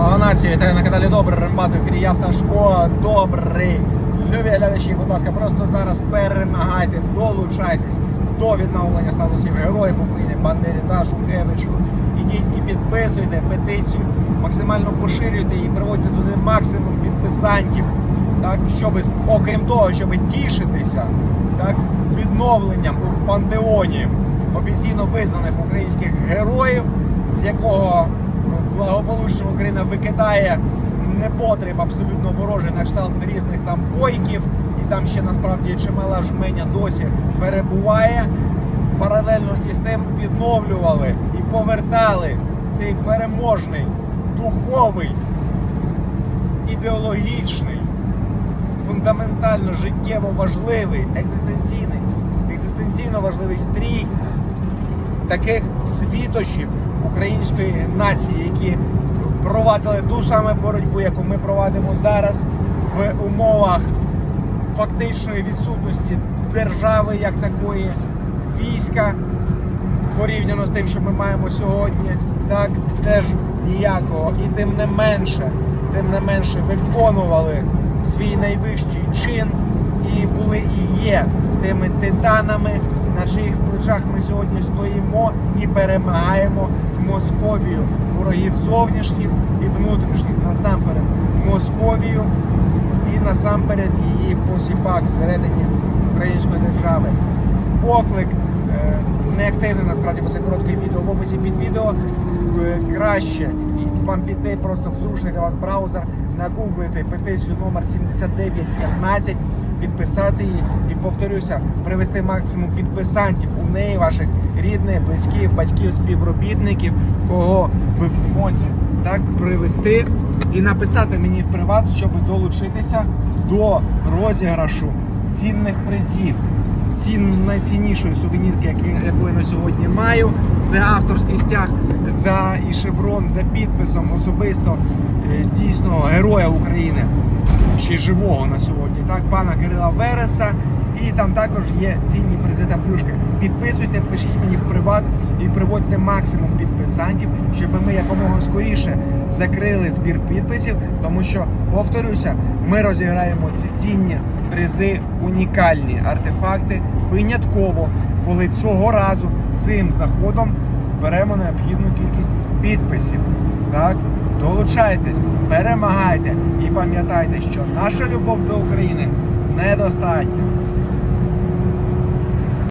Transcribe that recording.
Слава нації, вітаю на каналі Добрий Рембат, в ефірі я Сашко. Добрий. Любі глядачі, будь ласка, просто зараз перемагайте, долучайтесь до відновлення статусів героїв України, Бандері та Шухевичу. Ідіть і підписуйте петицію, максимально поширюйте і приводьте туди максимум підписантів. Так, щоб окрім того, щоб тішитися так, відновленням у пантеоні офіційно визнаних українських героїв, з якого благополучна Україна викидає непотріб абсолютно ворожий на кшталт різних там бойків, і там ще насправді чимала жменя досі перебуває. Паралельно із тим відновлювали і повертали цей переможний, духовий, ідеологічний, фундаментально життєво важливий, екзистенційний, екзистенційно важливий стрій таких світочів української нації, які провадили ту саму боротьбу, яку ми провадимо зараз в умовах фактичної відсутності держави як такої, війська порівняно з тим, що ми маємо сьогодні, так теж ніякого. І тим не менше, тим не менше виконували свій найвищий чин і були і є тими титанами, на чиїх плечах ми сьогодні стоїмо і перемагаємо Московію, ворогів зовнішніх і внутрішніх, насамперед Московію і насамперед її посіпак всередині української держави. Поклик е, неактивний насправді, бо це коротке відео. В описі під відео е, краще вам піти просто зручний для вас браузер, нагуглити петицію номер 7915, підписати її. І повторюся, привести максимум підписантів у неї, ваших рідних, близьких, батьків, співробітників, кого ви в змозі так привести і написати мені в приват, щоб долучитися до розіграшу цінних призів. Цін найціннішої сувенірки, яку я на сьогодні маю, це авторський стяг за і шеврон за підписом особисто е, дійсного героя України, ще живого на сьогодні, так, пана Кирила Вереса. І там також є цінні призи та плюшки. Підписуйте, пишіть мені в приват і приводьте максимум підписантів, щоб ми якомога скоріше закрили збір підписів, тому що, повторюся, ми розіграємо ці цінні призи, унікальні артефакти винятково, коли цього разу цим заходом зберемо необхідну кількість підписів. Так, долучайтесь, перемагайте і пам'ятайте, що наша любов до України недостатня.